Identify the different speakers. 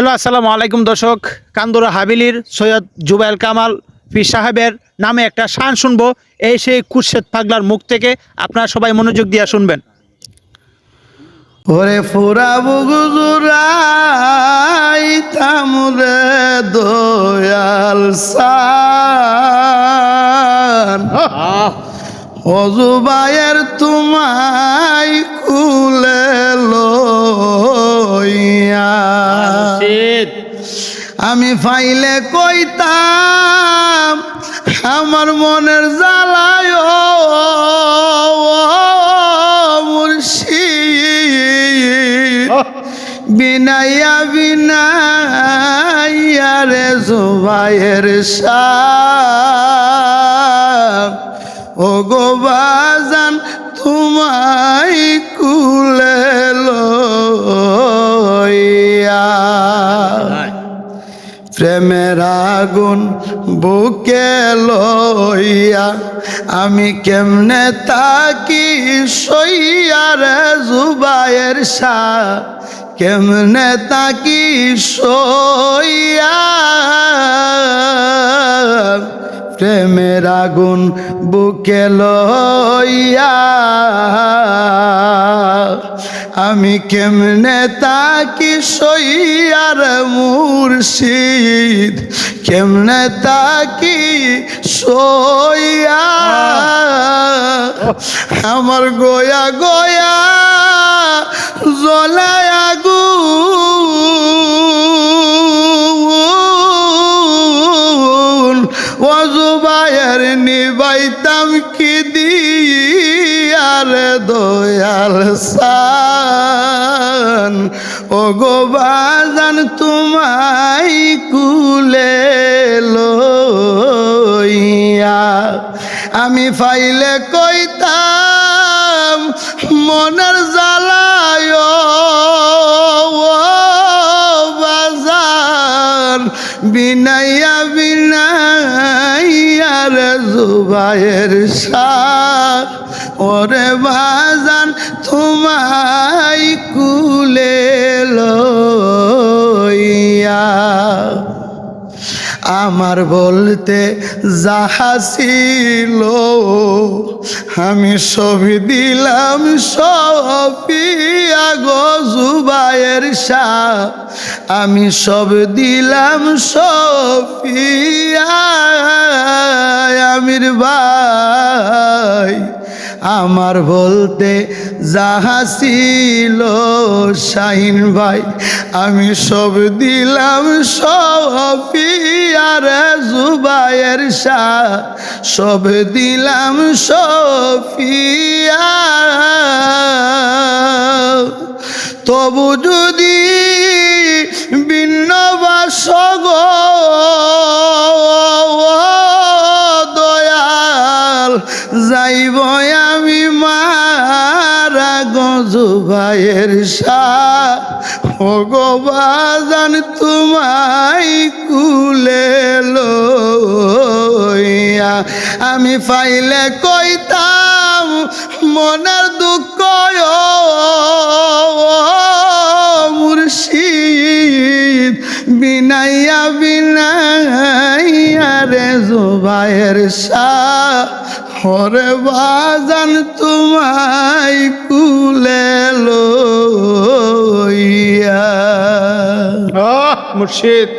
Speaker 1: Hello, আসসালামু আলাইকুম দর্শক। কান্দুরা হাবিলির সৈয়দ জুবাইল কামাল পি সাহেবের নামে একটা শান শুনব। এই সেই কুরশেদ পাগলার মুখ থেকে আপনারা সবাই মনোযোগ দিয়ে শুনবেন।
Speaker 2: ওরে ফুরা বুগুজুরাই তামুরে দয়াল সান অজুবায়ের তোমায় কুলে লইয়া। আমি ফাইলে কইতাম আমার মনের জ্বালায় মুর্শিদ। বিনাইয়া বিনাইয়া রে জোবাইয়ের শাহ ও গো বাজান তোমায় কুলে লইয়া। প্রেমের আগুন বুকে লইয়া আমি কেমনে তাকি সইয়ার জুবায়ের সা কেমনে তাকি সইয়া প্রেমের আগুন বুকে লইয়া। আমি কেমনে তাকি সইয়ার মুর্শিদ? কেমনে তাকি সইয়া আমার গোয়া গোয়া জলায় আগুন অজুবায়ের নিবাইতাম কি দিয়ার দয়াল সান? ও গো বাজান, তোমায় কুলে লইয়া আমি ফাইলে কইতাম বাজার বিনাইয়া বিনাইয়া রে জুবাইয়ের শাহ। ওরে বাজান তোমায় কুলে লইয়া। আমার বলতে যাহা ছিল, আমি ছবি দিলাম সপিয়া গো জুবায়ের শাহ। আমি সব দিলাম সপিয়া আমির ভাই। আমার বলতে যাহা ছিল শাহিন ভাই, আমি সব দিলাম সফিয়ার জুবায়ের শাহ সব দিলাম সফিয়া। তবু যদি ভিন্ন বাসগ দয়াল, যাইব আমি মারা গজু ভাইয়ের শাহ ভগবান তোমায় আমি পাইলে কইতাম, মনের দুঃখ মুর্শিদ। বিনাইয়া বিনাইয়া রে জুবাইয়ের শাহ বাজান তোমায় কুলে লইয়া।
Speaker 1: মুর্শিদ।